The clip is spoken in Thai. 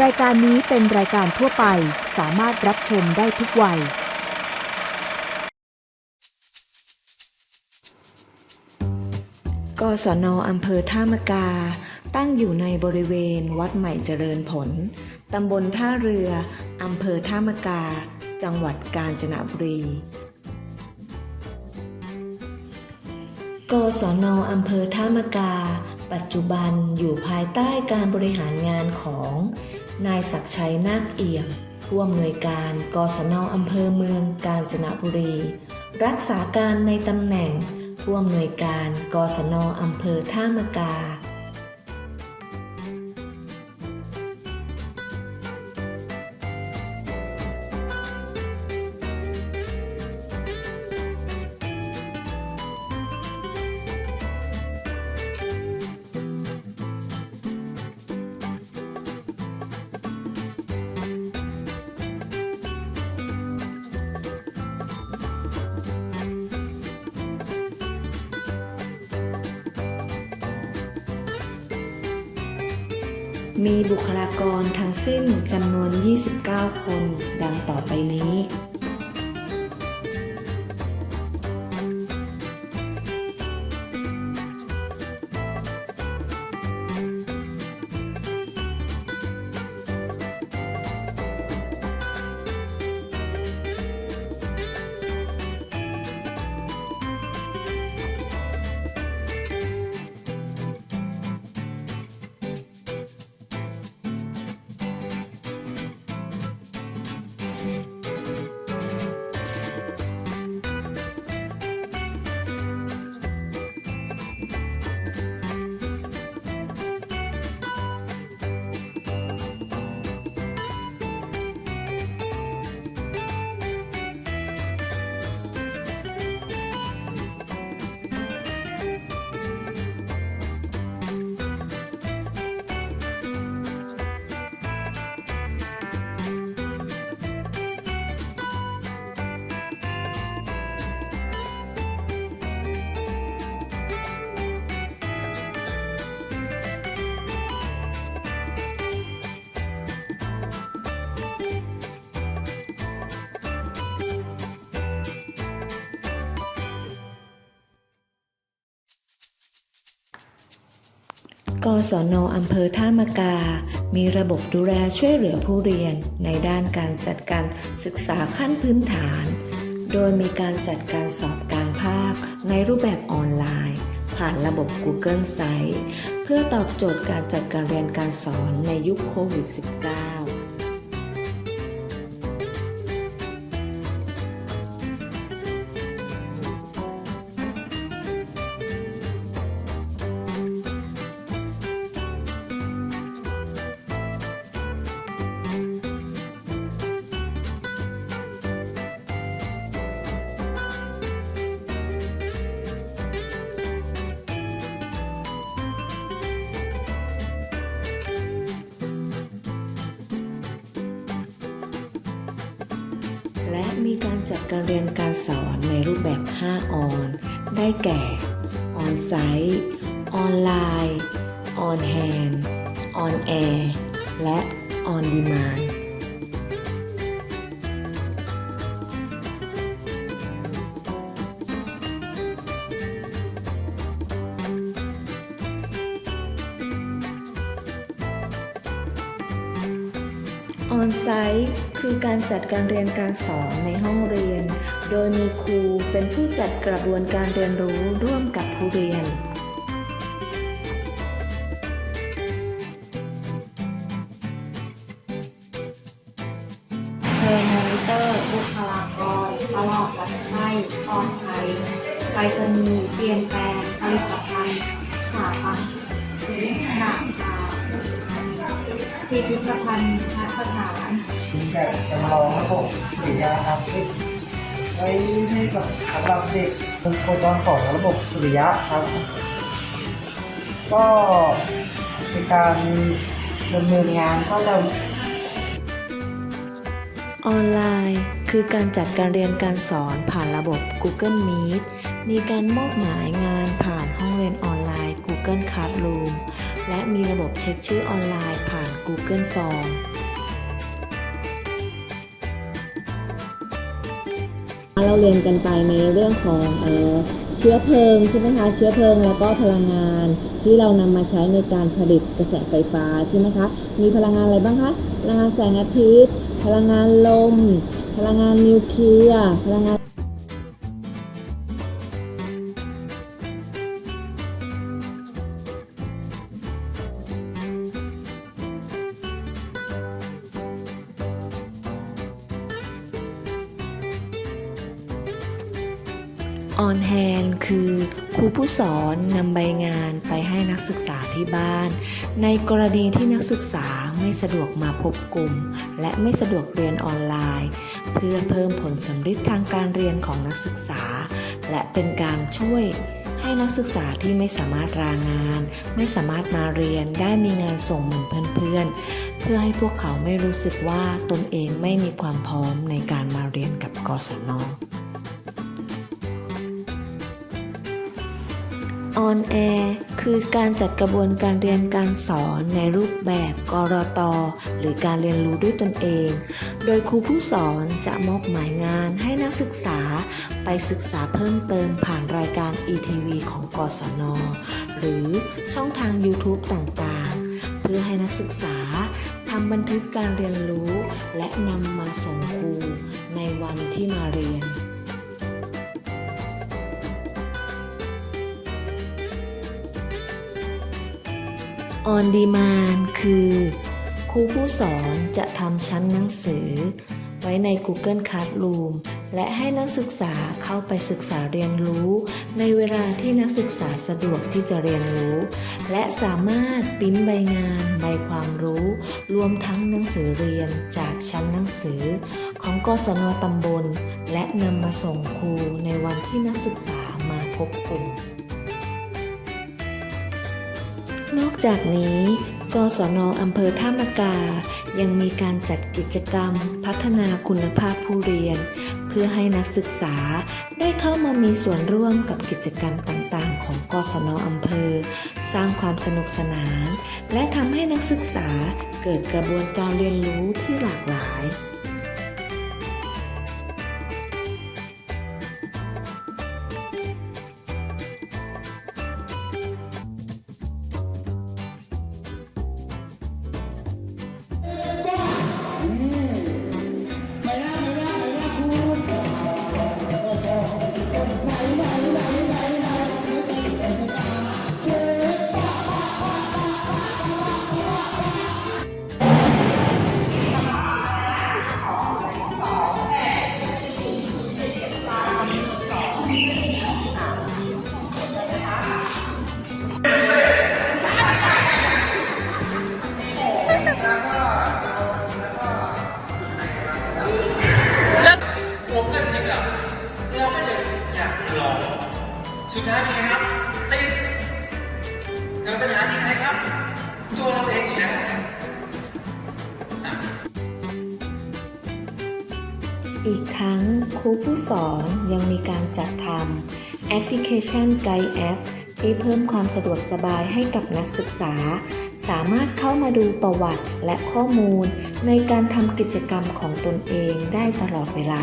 รายการนี้เป็นรายการทั่วไปสามารถรับชมได้ทุกวัย กศนอำเภอท่ามกา ตั้งอยู่ในบริเวณวัดใหม่เจริญผล ตำบลท่าเรือ อำเภอท่ามกา จังหวัดกาญจนบุรี กศนอำเภอท่ามกา ปัจจุบันอยู่ภายใต้การบริหารงานของ นายศักชัยนาคเอี่ยมผู้อำนวยการกศนอำเภอเมืองกาญจนบุรี รักษาการในตำแหน่งผู้อำนวยการกศนอำเภอท่ามกา มีบุคลากรทั้งสิ้นจำนวน 29 คน ดังต่อไปนี้ กศนอำเภอท่ามกา มีระบบดูแลช่วยเหลือผู้เรียนในด้านการจัดการศึกษาขั้นพื้นฐาน โดยมีการจัดการสอบกลางภาคในรูปแบบออนไลน์ ผ่านระบบ Google Site เพื่อตอบโจทย์การจัดการเรียนการสอนในยุคโควิด -19 และมีการจัดการเรียนการสอนในรูปแบบ 5 ออน ได้แก่ ออนไซต์ ออนไลน์ ออนแฮนด์ ออนแอร์ และออนดีมาน ออนไซต์คือการจัดการเรียนการสอนในห้องเรียน โดยมีครูเป็นผู้จัดกระบวนการเรียนรู้ร่วมกับผู้เรียนเชิญมอนิเตอร์บุคลากรตลอดรัไข้ปลอดภัยไปรษณีย์เปลี่ยนแปลงผลิตภัณฑ์หาพันธุ์สินค้า พิพิธภัณฑ์ทัศถานแบบจำลองระบบสุริยะครับที่ไว้ให้กับสำหรับเด็กเป็นโปรแกรมของระบบสุริยะครับ ก็ในการดำเนินงานก็จะออนไลน์ คือการจัดการเรียนการสอนผ่านระบบ Google Meet มีการมอบหมายงานผ่านห้องเรียนออนไลน์ Google Classroom และมีระบบเช็คชื่อออนไลน์ผ่าน Google Form เราเรียนกันไปในเรื่องของเออเชื้อเพลิงใช่ไหมคะเชื้อเพลิงแล้วก็พลังงานที่เรานำมาใช้ในการผลิตกระแสไฟฟ้าใช่ไหมคะมีพลังงานอะไรบ้างคะพลังงานแสงอาทิตย์ พลังงานลม พลังงานนิวเคลียร์พลังงาน ออนแฮนคือครูผู้สอนนำใบงานไปให้นักศึกษาที่บ้าน ในกรณีที่นักศึกษาไม่สะดวกมาพบกลุ่ม และไม่สะดวกเรียนออนไลน์ เพื่อเพิ่มผลสำฤทธิ์ทางการเรียนของนักศึกษา และเป็นการช่วยให้นักศึกษาที่ไม่สามารถรางาน ไม่สามารถมาเรียนได้มีงานส่งเหมือนเพื่อนๆ เพื่อให้พวกเขาไม่รู้สึกว่าตนเองไม่มีความพร้อมในการมาเรียนกับกศน ออนแอร์คือการจัดกระบวนการเรียนการสอนในรูปแบบกรต หรือการเรียนรู้ด้วยตนเอง โดยครูผู้สอนจะมอบหมายงานให้นักศึกษาไปศึกษาเพิ่มเติมผ่านรายการ ETV ของกศน หรือช่องทาง YouTube ต่างๆ เพื่อให้นักศึกษาทำบันทึกการเรียนรู้ และนำมาส่งครูในวันที่มาเรียน ออนดีมานคือครูผู้สอนจะทำชั้นหนังสือ ไว้ใน Google Classroom และให้นักศึกษาเข้าไปศึกษาเรียนรู้ ในเวลาที่นักศึกษาสะดวกที่จะเรียนรู้ และสามารถปริ้นใบงานใบความรู้ รวมทั้งหนังสือเรียนจากชั้นหนังสือ ของกศนตำบล และนำมาส่งครูในวันที่นักศึกษามาพบกลุ่ม นอกจากนี้กศนอำเภอท่ามกา ยังมีการจัดกิจกรรม พัฒนาคุณภาพผู้เรียน เพื่อให้นักศึกษาได้เข้ามามีส่วนร่วมกับกิจกรรมต่างๆ ของกศนอำเภอ สร้างความสนุกสนาน และทำให้นักศึกษาเกิดกระบวนการเรียนรู้ที่หลากหลาย สุดท้ายเป็นไงครับติดเกิดปัญหาที่ไหนครับ ตัวเราเองอีกแล้วอีกทั้งครูผู้สอนยังมีการจัดทำแอปพลิเคชันไกด์แอปที่เพิ่มความสะดวกสบายให้กับนักศึกษา สามารถเข้ามาดูประวัติและข้อมูลในการทำกิจกรรมของตนเองได้ตลอดเวลา